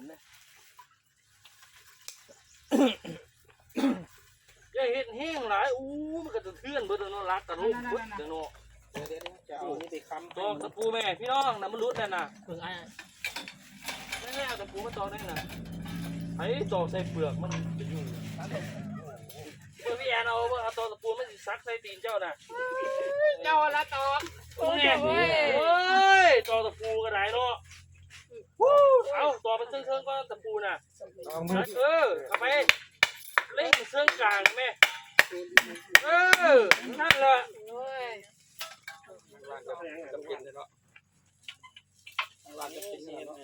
ผมเนี่ยอย่าเห็นแห้งหลายอู้มันก็จะเทือนเบิดแล้วเนาะรักกระลูกเบิดเด้อเนาะเดี๋ยวเดี๋ยวจะเอานี่ไปค้ำตอกตะปูแม่พี่น้องน่ะมันรุดนั่นน่ะเพิ่งไอ้แม่เอาตะปูมาตอกได้น่ะไอ้ตอกใส่เปลือกมันจะอยู่เมื่อพี่แอนเอาเบิ่งเอาตอกตะปูมันสิซักใส่ตีนเจ้าน่ะเจ้าละตอกโอ้ยโอ้ยตอกตะปูก็ได้เนาะ เอาตอกเป็นเชิงๆก็ตะปูน่ะ เอามือเออเอาไปเล่นเชิงกลางแม่ เออ นั่นแหละวางกับกับเป็นเลยเนาะวางกับเป็นนี่เนาะ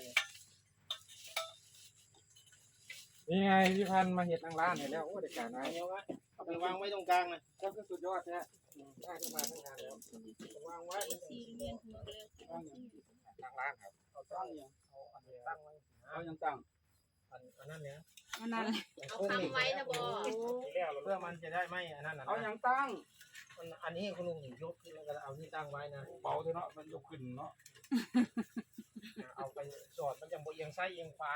นี่ไงพี่พันธุ์มาเห็ดทางร้านเห็นแล้วโอ้เด็กการนายเอาไปวางไว้ตรงกลางนะก็คือสุดยอดแท้ได้ขึ้นมาทั้งงานแล้ววางไว้ ทางร้านครับเอาตั้งยังเอาอันนี้ตั้งไว้เอายังตั้งอันอันนั้นเนี่ยอันนั้นเอาคำไว้นะบอเพื่อมันจะได้ไม่อันนั้นเอายังตั้งมันอันนี้คุณลุงยกขึ้นแล้วก็เอานี่ตั้งไว้นะเบาเถอะเนาะมันยกขึ้นเนาะเอาไปจอดมันจะบ่เอียงซ้ายเอียงขวา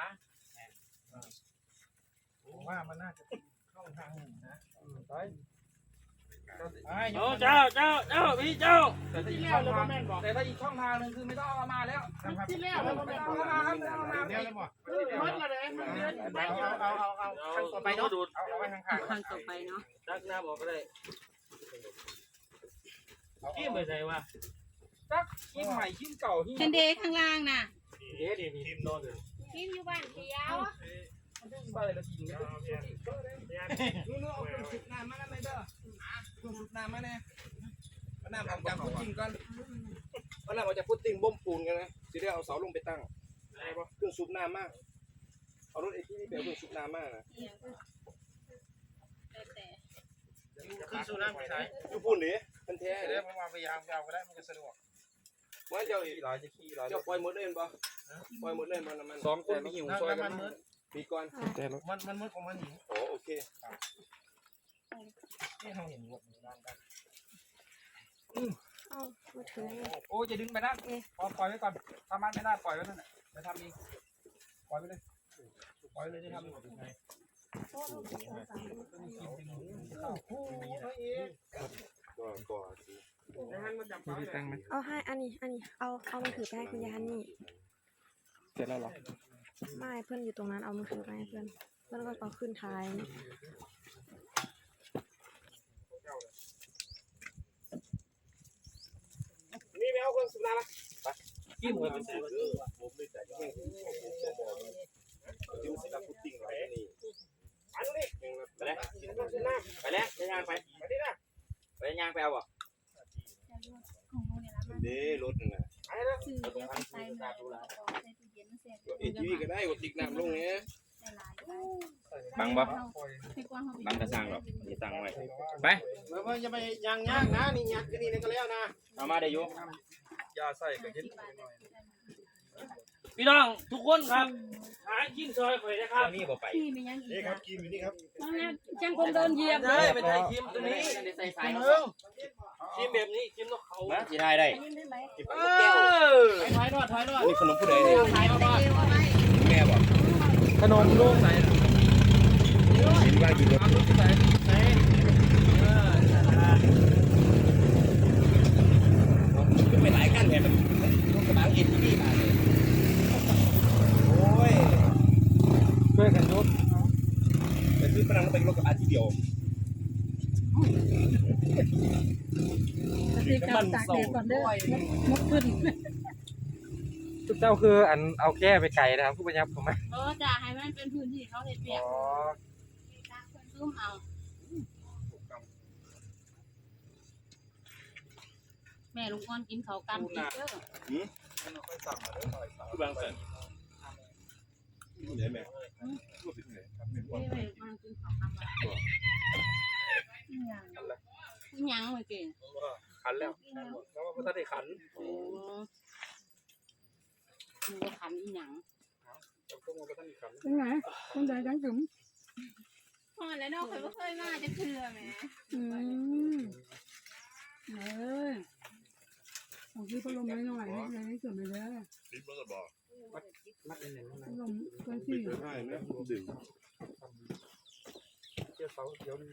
ผมว่ามันน่าจะเป็นช่องทางหนึ่งนะไป โอ้เจ้าเจ้าเจ้าพี่เจ้าแต่ถ้าอีกช่องทางแต่ถ้าอีกช่องทางหนึ่งคือไม่ต้องเอามาแล้วนะครับที่แล้วไม่ต้องเอามาครับไม่ต้องเอามาเดี๋ยวเลยบ่มันละเลยมันเดือนเอาเอาเอาเอาขั้นต่อไปเนาะดูดเอาเอาไว้ข้างครั้งต่อไปเนาะดักหน้าบอกก็ได้ๆขี้ไปใส่ว่าจักหิ้มใหม่หิ้มเก่าหิ้มเชนเดย์ข้างล่างน่ะเอ๊ะดีมีทีมนอนเลยกินอยู่บ้านเดียว ไปแล้วกินเนี่ยนู่นเอาเครื่องสูบน้ำมาแล้วไหมเด้อเครื่องสูบน้ำมาแน่เอาน้ำออกจากพุดดิ้งก่อนเอาน้ำออกจากพุดดิ้งบ่มปูนกันนะสิได้เอาเสาลงไปตั้งได้ปะเครื่องสูบน้ำมาก เอารถไอ้ที่นี่ไปเอาเครื่องสูบน้ำมากนะขึ้นสู่น้ำไปใส่อยู่พุ่นดิมันแท้เดี๋เด้ยวผมมาพยายามไปเอาก็ได้มันก็สะดวกว่าเจ้าอีกขี่ร้อยจะขี่ร้อยเจ้าปล่อยหมดเล่นปะปล่อยหมดเล่นปะน้ำมันสองคนมีหิวซอยกัน มัมืดมีก่อนแต่มันมันมืดของมันหิวโอ้โอเคนี่เขาเห็นหมดด้านกันเอ้ามาถือไงโอ้ยอย่าดึงไปนะปล่อยปล่อยไว้ก่อนทำมันไม่ได้ปล่อยไว้นั่นแหละไปทำเองปล่อยไปเลยปล่อยเลยที่ทำอยู่ไงก็ก็สิที่ตั้งไหมเอาให้อันนี้อันนี้เอาเอามือถือไปให้คุณยายฮันนี่เสร็จแล้วหรอ ไม่เพื่อนอยู่ตรงนั้นเอามือถือไปเพื่อนเพื่อนก็เอาขึ้นท้ายนี่ไม่เอาเครื่องสูบน้ำละขี้มือไปใส่ผมไม่แต่ยังจิ้มสิรับพุดดิ้งไว้นี่อันนี้ไปแล้วไปแล้วไปยางไปไปดินะไปยางไปเอาบ่เด้รถนั่นน่ะไปแล้ว เอทีวีก็ได้กดติ๊กน้ำลงเนี้ยบังบ่บังกระสังหรอกนี่ตั้งไว้ ไปแล้วมันจะไปยางยางนะนี่ยัดกันนี่ก็แล้วนะเอามาได้อยุยาใส่กับยิน พี่น้องทุกคนครับ หากินซอยข่อยนะครับนี่บ่ไปพี่ไม่ยังอีนี่กครับกินอยู่นี่ครับจังคงเดินเหยียบเลได้ยไม่ได้คิมตัวนี้ใส่สาคิยมเนาะเมืองคิมแบบนี้คิมนกเขามาสิได้ได้เออถอยรอดถอยรอดนี่ขนมผู้ใดเนี่ยแม่บ่ขนมลูกใส่สิว่าอยู่รถลูกใส่ขึ้นไปหลายกันแถมรถกระบะเอ็นที่มาเลย โอ้ย ช่วยกันยก ไปซื้อพนังแล้วไปรถกระบะที่เดียว คือการตากแดดก่อนเด้อมดขึ้นทุกเจ้าคืออันเอาแก้ไปไก่นะครับผู้ประยับผมไหมเออจะให้มันเป็นพื้นที่เขาเห็ดเปียกอ๋อซุ่มเอาแม่ลุงอ้อนกินเขาวกันกินเด้อผู้บางสันเดี๋ยวแม่นี่แม่ลุงอ้อนกินเขาวกันมาอิหยังอิหยังเมื่อกี้ ขันแล้วแล้วก็ถ้าได้ขันโอ้มึงก็ขันอีหยังจะพวกมันก็ต้องมีขันเป็นไงคนใดจังจุ๋มพ่อแล้วน้องเคยไม่เคยมาจะเชื่อแม่อืมเอ้ยของพี่พัดลมน้อยๆให้เลยให้สุดเลยเด้ออมัดเน้นๆข้างในลงเพื่อนที่ใช่เนี่ยดึงเจ้าเสาเดี๋ยวนี้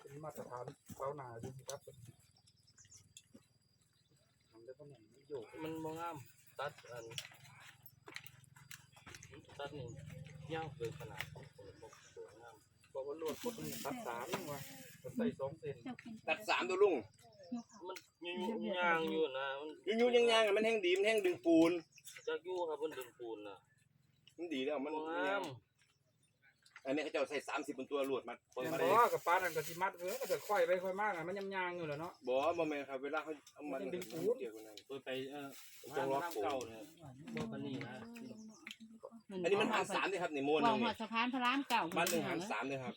เป็นมาตรฐานเสาหนาดูสิครับมัน ได้ตำแหน่งมันโยกมันบ่งาม ตัดอันตัดนี่ยาวเกินขนาดของคนบ่สวยงามบอกว่าลวดพุทธนี่ตัดสามนี่ว่าใส่สองเซนตัดสามตัวลุงมันยุ่งยางอยู่นะมันยุ่งยุ่งยังยังมันแห้งดีมันแห้งดึงปูนจักอยู่ครับมันดึงปูนน่ะมันดีแล้วมันบ่งาม อันนี้เขาจะใส่สามสิบบนตัวลวดมาคนแต่มาบได้อกกับป้านั่นก็สิมัดเออก็จะค่อยไปค่อยมากอะมันยำยางอยู่แหล้วเนาะ บอกว่าบ่แม่นครับเวลาเขาเอามันดึงปูน เกี่ยวกันนั่นเปิดไปเออทางน้ำเก่าเนี่ยบ่ปานนี้นะอันนี้มันหันสามเลยครับในม้วนหวานึงงหันี่วสะพานพระรามเก่าบ้านหนึ่งหันสามเลยครับ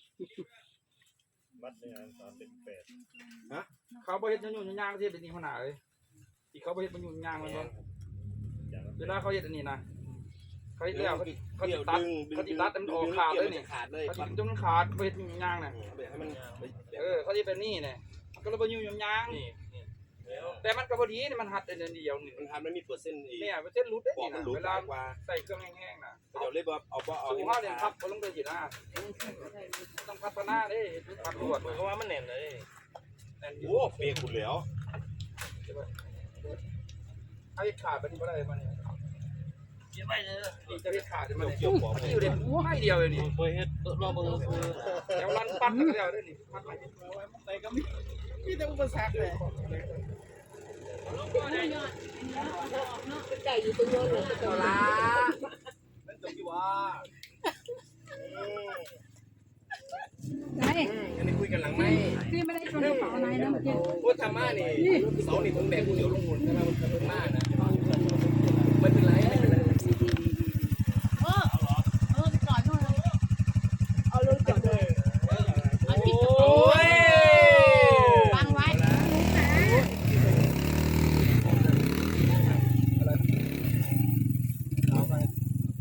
เขาบ่เฮ็ดยุ่งๆยางๆที่เป็นนี่ขนาดเลยที่เขาบ่เฮ็ดมันยุ่งยางมันบ่เวลาเขาเฮ็ดอันนี้นะ เขาเฮ็ดแล้วเขาเขาติดตัดเขาติดตัดมันออกขาดเลยนี่ขาดเลยเขาติดจนมันขาดบ่เฮ็ดยุ่งยางน่ะเอาแบบให้มันเออเขาที่เป็นนี่เนี่ยก็เลยบ่ยุ่งยางนี่นี่แล้วแต่มันก็บ่ดีนี่มันหัดแต่เดือนเดียวนี่มันทำมันมีเปอร์เซ็นต์อีกเนี่ยมันเส้นรุดได้บอกนี่มันนะรู้เวหลาลายกว่าใส่เครื่องแห้งๆน่ะเขาจะเลยบอกเอาบ่เอาสูงเฮาเนี่ยพับบ่ลงไปสินะต้องพัฒนาเด้พับรวดเพราะว่ามันแน่นเลยนั่นอยู่โอ้เปรย์คุณแล้วเอาเฮ็ดขาดไปนี่บ่ได้มันนี่ เก็บไว้เด้อนี่จะเฮ็ดขาดมันเกี่ยวบอกมันอยู่เด้ไม่เดียวเลยนี่เคยเฮ็ดรอบเบิ่งคือเดี๋ยวรันปัดกันแล้วเด้นี่พัดไปมีแต่อุปสรรคเลยไก่อยู่ตัวเลยตัวละมันตรงที่ว่าไอ้อันนี้คุยกันหลังไม่พี่ไม่ได้ชวนกระเป๋าอะไรนะเมื่อกี้พูดธรรมะนี่เสานี่ผมแบกผู้เดียวลงหุ่นใช่ไหมมันเป็นมากนะไม่เป็นไรไม่เป็นไร เออเออจอดหน่อยเอารถจอดเลยเอาที่จอด โอ้ย วางไว้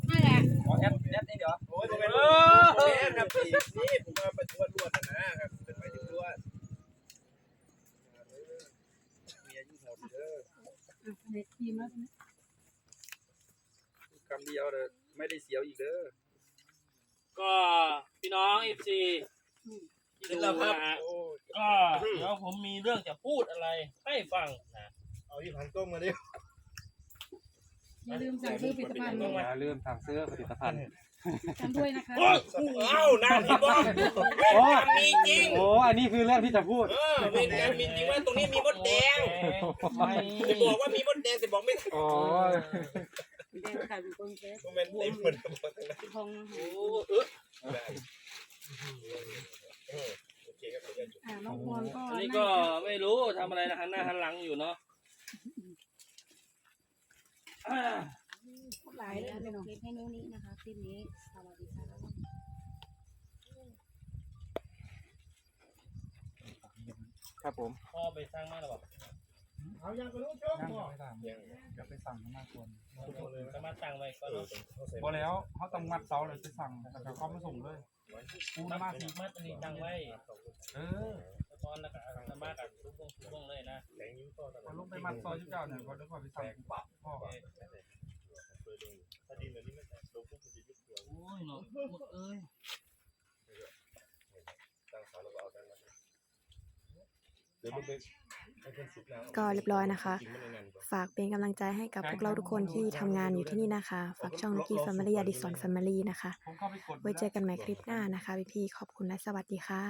นั่นแหละ ขอแอดแอดนี่เดี๋ยว โอ้ยผมเป็นแม่ครับพี่นี่ผมมาประชวดลวดนะนะครับเป็นไปถึงลวดเมียยิ่งโหดเด้อ เด็ก ทีมแล้วคำเดียวเด้อไม่ได้เสียวอีกเด้อก็พี่น้อง FC ที่ดูนะฮะก็เดี๋ยวผมมีเรื่องจะพูดอะไรให้ฟังนะเอาที่พันต้มมาดิอย่าลืมสั่งซื้อผลิตภัณฑ์อย่าลืมสั่งซื้อผลิตภัณฑ์ กันด้วยนะคะเอ้าหน้าที่บ้องเวรกรรมมีจริง โอ้อันนี้คือเรื่องที่จะพูด เออเวรกรรมมีจริงว่าตรงนี้มีมดแดงไม่จะบอกว่ามีมดแดงแต่บอกไม่ถูกโอ้ยแดงไข่เป็นคนเซ็ตมันเต็มหมดบอกทั้งนั้นทองโอ้เออโอเคครับผมจะจบอ่าน้องพรก็อันนี้ก็ไม่รู้ทำอะไรนะหันหน้าหันหลังอยู่เนาะอ่า หลายเดี๋เลยวยเนาะคลิปให้นู้นนี้นะคะคลิปนี้สวัสดีค่ะครับผมพ่อไปสร้างมาหรือเปล่ายังไม่สั่งจะไปสั่งมากคนสามารถตั้งไว้ก็เนาะพอแล้วเขาต้องมัดเสาเลยไปสั่งแต่เขาไม่ส่งเลยปูมันดมาสีสิมัดอันนี้ตั้งไว้ เออตอนแล้วก็สามารถกับทุกวงทุกวงเลยนะพอลงไปมัดซอยเจ้าเนี่ยเขาเดี๋ยวก่อนไปสั่งปั๊บพ่อ โอ้ยเนาะหมดเอ้ยเดี๋ยวมันเป็นให้คนสุกแล้วก็เรียบร้อยนะคะจริงไม่ได้งานบอกฝากเป็นกำลังใจให้กับพวกเราทุกคนที่ทำงานอยู่ที่นี่นะคะ ฝากช่องนุกี้แฟมิลี่อดิสอนแฟมิลี่นะคะ ไว้เจอกันใหม่คลิปหน้านะคะพี่ๆขอบคุณและสวัสดีค่ะ